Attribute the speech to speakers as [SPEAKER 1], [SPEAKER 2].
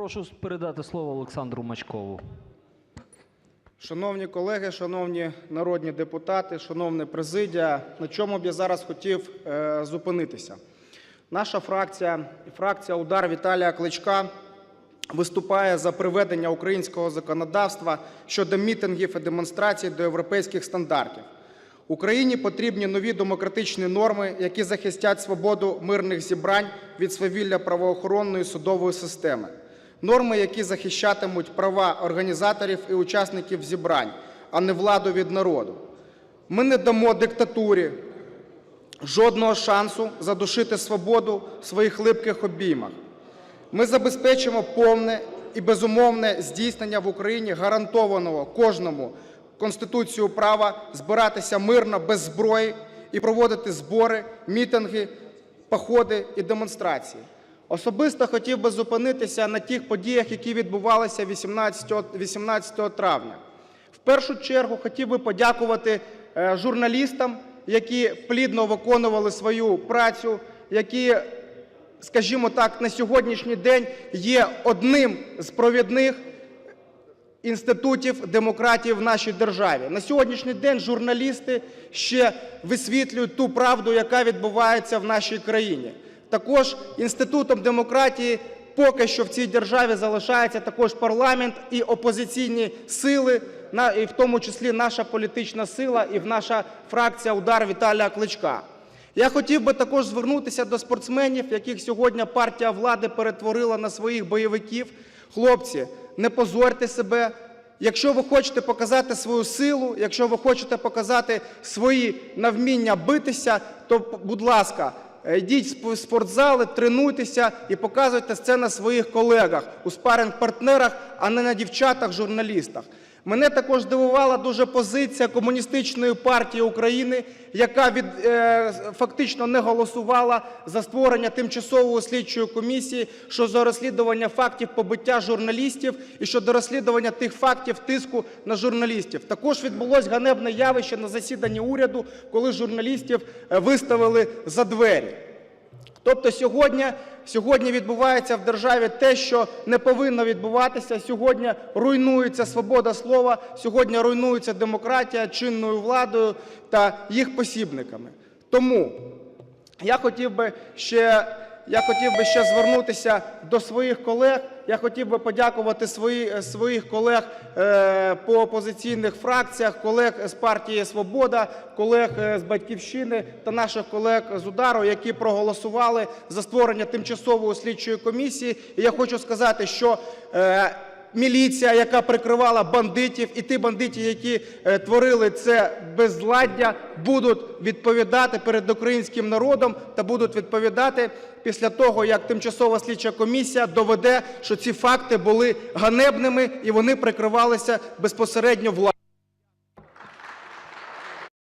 [SPEAKER 1] Прошу передати слово Олександру Мачкову.
[SPEAKER 2] Шановні колеги, шановні народні депутати, шановна президія, на чому б я зараз хотів е, зупинитися? Наша фракція, фракція Удар Віталія Кличка виступає за приведення українського законодавства щодо мітингів і демонстрацій до європейських стандартів. Україні потрібні нові демократичні норми, які захистять свободу мирних зібрань від свавілля правоохоронної судової системи. Норми, які захищатимуть права організаторів і учасників зібрань, а не владу від народу. Ми не дамо диктатурі жодного шансу задушити свободу в своїх липких обіймах. Ми забезпечимо повне і безумовне здійснення в Україні гарантованого кожному Конституцією права збиратися мирно, без зброї і проводити збори, мітинги, походи і демонстрації. Особисто хотів би зупинитися на тих подіях, які відбувалися 18, 18 травня. В першу чергу хотів би подякувати е, журналістам, які плідно виконували свою працю, які скажімо так, на сьогоднішній день є одним з провідних інститутів демократії в нашій державі. На сьогоднішній день журналісти ще висвітлюють ту правду, яка відбувається в нашій країні. Також інститутом демократії поки що в цій державі залишається також парламент і опозиційні сили, і в тому числі наша політична сила і наша фракція «Удар» Віталія Кличка. Я хотів би також звернутися до спортсменів, яких сьогодні партія влади перетворила на своїх бойовиків. Хлопці, не позорте себе. Якщо ви хочете показати свою силу, якщо ви хочете показати свої навміння битися, то, будь ласка, йдіть в спортзали, тренуйтеся і показуйте це на своїх колегах, у спаринг-партнерах, а не на дівчатах-журналістах. Мене також здивувала дуже позиція Комуністичної партії України, яка від, е, фактично не голосувала за створення тимчасової слідчої комісії щодо розслідування фактів побиття журналістів і щодо розслідування тих фактів тиску на журналістів. Також відбулось ганебне явище на засіданні уряду, коли журналістів е, виставили за двері. Тобто сьогодні, відбувається в державі те, що не повинно відбуватися. Сьогодні руйнується свобода слова, сьогодні руйнується демократія чинною владою та їх посібниками. Тому я хотів би ще, я хотів би ще звернутися до своїх колег. Я хотів би подякувати свої, своїх колег е, по опозиційних фракціях, колег з партії Свобода, колег е, з Батьківщини та наших колег з Удару, які проголосували за створення тимчасової слідчої комісії. І я хочу сказати, що е, міліція, яка прикривала бандитів, і ті бандити, які е, творили це безладдя, будуть відповідати перед українським народом та будуть відповідати після того, як тимчасова слідча комісія доведе, що ці факти були ганебними і вони прикривалися безпосередньо.